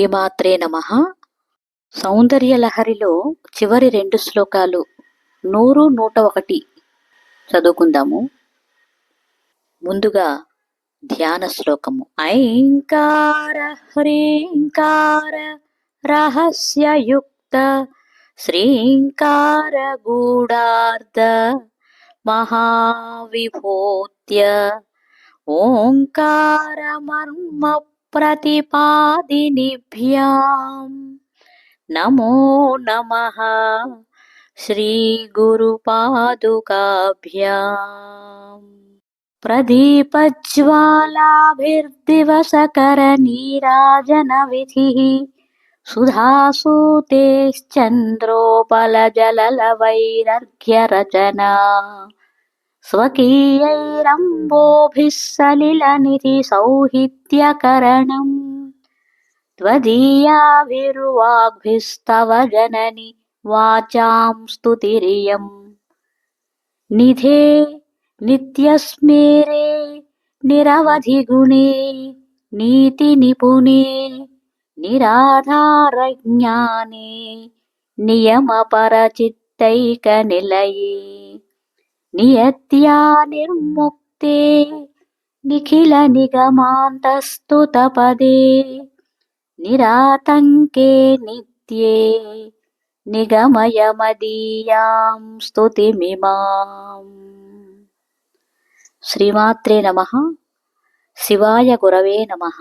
శ్రీమాత్రే నమ. సౌందర్యలహరిలో చివరి రెండు శ్లోకాలు నూరు నూట ఒకటి చదువుకుందాము. ముందుగా ధ్యాన శ్లోకము. ఐంకార హ్రీంకార రహస్యయుక్త శ్రీంకార గూఢార్ధ మహావిభూత్య ఓంకారమర్మ प्रतिपादिनिभ्यां नमो नमः श्रीगुरुपादुकाभ्याम् प्रदीपज्वालाभिर्दिवसकरनीराजनविधिः सुधासूतेश्चन्द्रोपलजललवैरर्घ्यरचना स्वकीयैरम्बोभिः सलिलनिधिसौहित्यकरणम् त्वदीयाभिर्वाग्भिस्तव जननि वाचां स्तुतिरियम् निधे नित्यस्मेरे निरवधिगुणे नीतिनिपुणे निराधारज्ञाने नियमपरचित्तैकनिलये నియత్యా నిర్ముక్తే నిఖిల నిగమాంతస్తుతపదే నిరాతంకే నిత్యే నిగమయమదీయాం స్తుతిమిమాం శ్రీమాత్రే నమ శివాయ గురవే నమః